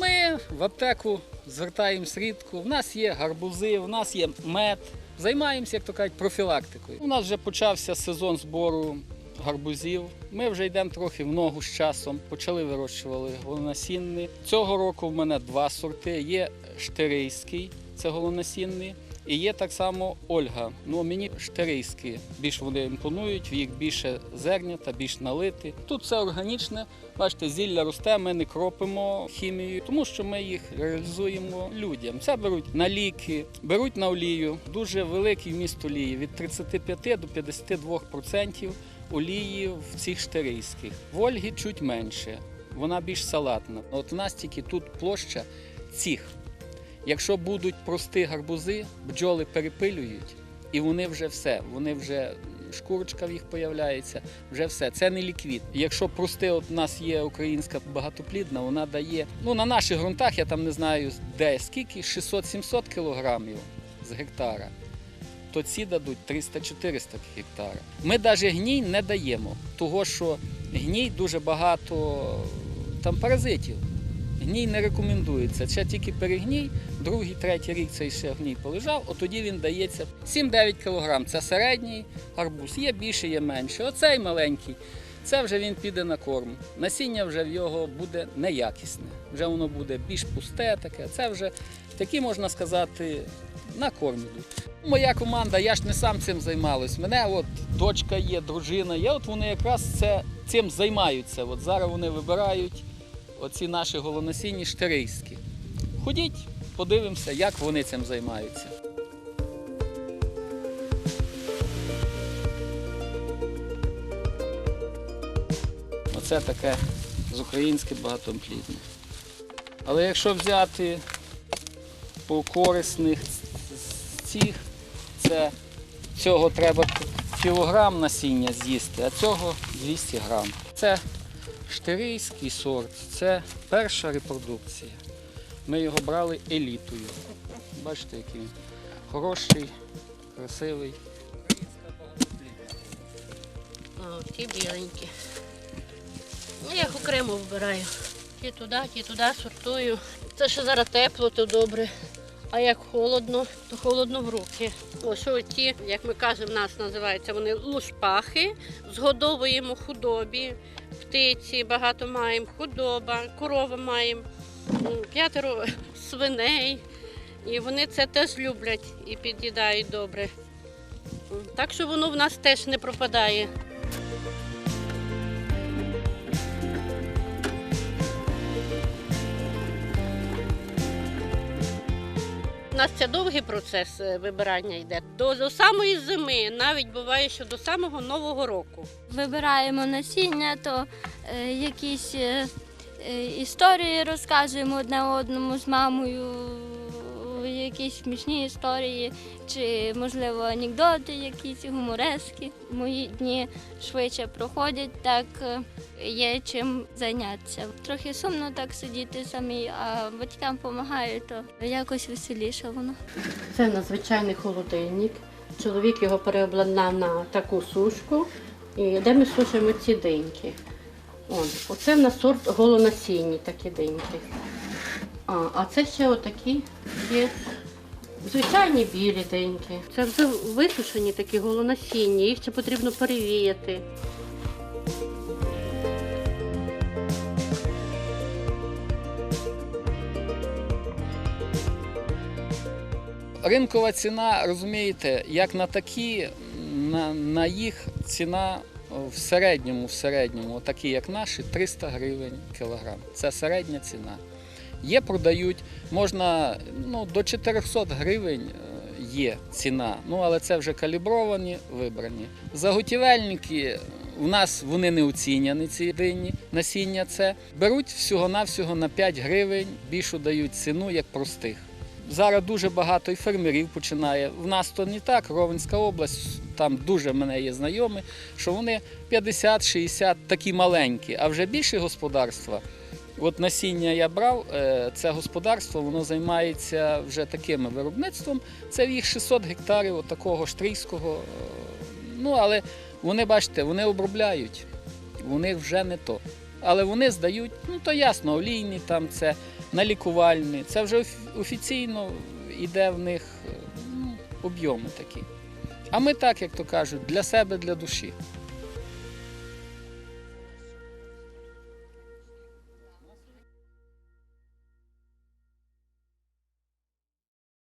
Ми в аптеку звертаємось рідко. У нас є гарбузи, у нас є мед. Займаємося, як то кажуть, профілактикою. У нас вже почався сезон збору гарбузів. Ми вже йдемо трохи в ногу з часом. Почали вирощували голонасінний. Цього року в мене два сорти. Є штирийський, це голонасінний. І є так само Ольга. Ну мені штирийські більш вони імпонують, в їх більше зернята, більш налити. Тут все органічне. Бачите, зілля росте, ми не кропимо хімією, тому що ми їх реалізуємо людям. Це беруть на ліки, беруть на олію. Дуже великий вміст олії від 35 до 52% олії в цих штирийських. В Ольги чуть менше, вона більш салатна. От у нас тільки тут площа цих. Якщо будуть прості гарбузи, бджоли перепилюють, і вони вже все, вони вже шкурочка в їх появляється, вже все. Це не ліквід. Якщо прости, от у нас є українська багатоплідна, вона дає, ну на наших ґрунтах, я там не знаю де скільки, 600-700 кілограмів з гектара, то ці дадуть 300-400 гектара. Ми навіть гній не даємо, того що гній дуже багато там паразитів. Гній не рекомендується. Це тільки перегній, другий, третій рік цей ще гній полежав, от тоді він дається 7-9 кг. Це середній гарбуз. Є більше, є менше. Оцей маленький. Це вже він піде на корм. Насіння вже в його буде неякісне. Вже воно буде більш пусте таке. Це вже такі, можна сказати, на корм йдуть. Моя команда, я ж не сам цим займалась. Мене от дочка є, дружина є. От вони якраз це, цим займаються. От зараз вони вибирають оці наші голоносінні штирийські. Ходіть, подивимося, як вони цим займаються. Оце таке з українське багатоплідне. Але якщо взяти по корисних цих, це цього треба кілограм насіння з'їсти, а цього 200 грам. Це штирийський сорт, це перша репродукція. Ми його брали елітою. Бачите, який він хороший, красивий. О, ті біленькі. Ну, я їх окремо вбираю. Ті туди, ті туди сортую. Це що зараз тепло, то добре. А як холодно, то холодно в руки. Ось ті, як ми кажемо, нас називаються вони лушпахи. Згодовуємо худобі, птиці багато маємо, худоба, корова маємо, п'ятеро свиней. І вони це теж люблять і під'їдають добре. Так що воно в нас теж не пропадає. У нас це довгий процес е, вибирання йде. До, до самої зими, навіть буває, що до самого нового року. вибираємо насіння, то е, якісь е, історії розказуємо одне одному з мамою, якісь смішні історії, чи, можливо, анекдоти, якісь гуморески. Мої дні швидше проходять, так е, є чим зайнятися. Трохи сумно так сидіти самі, а батькам допомагаю, то якось веселіше воно. Це надзвичайний холодильник. Чоловік його переобладнав на таку сушку, і де ми сушимо ці диньки. Он, оце в нас сорт голонасінні такі диньки. А, а це ще отакі є звичайні білі диньки. Це вже висушені такі голонасінні, їх ще потрібно перевіяти. Ринкова ціна, розумієте, як на такі, на, на їх ціна о, в середньому, в середньому, такі як наші, 300 гривень кілограм. Це середня ціна. Є, продають, можна ну, до 400 гривень е, є ціна, ну але це вже калібровані, вибрані. Заготівельники у нас вони не оціняні, ці дині, насіння це. Беруть всього-навсього на 5 гривень, більшу дають ціну, як простих. Зараз дуже багато і фермерів починає. В нас то не так, Ровенська область, там дуже в мене є знайомі, що вони 50-60 такі маленькі, а вже більше господарства. От насіння я брав, е, це господарство, воно займається вже таким виробництвом. Це їх 600 гектарів от такого штрійського. е, Ну, але вони, бачите, вони обробляють, вони вже не то. Але вони здають, ну то ясно, олійні там це на лікувальні. Це вже оф- офіційно йде в них е, ну, об'єми такі. А ми так, як то кажуть, для себе, для душі.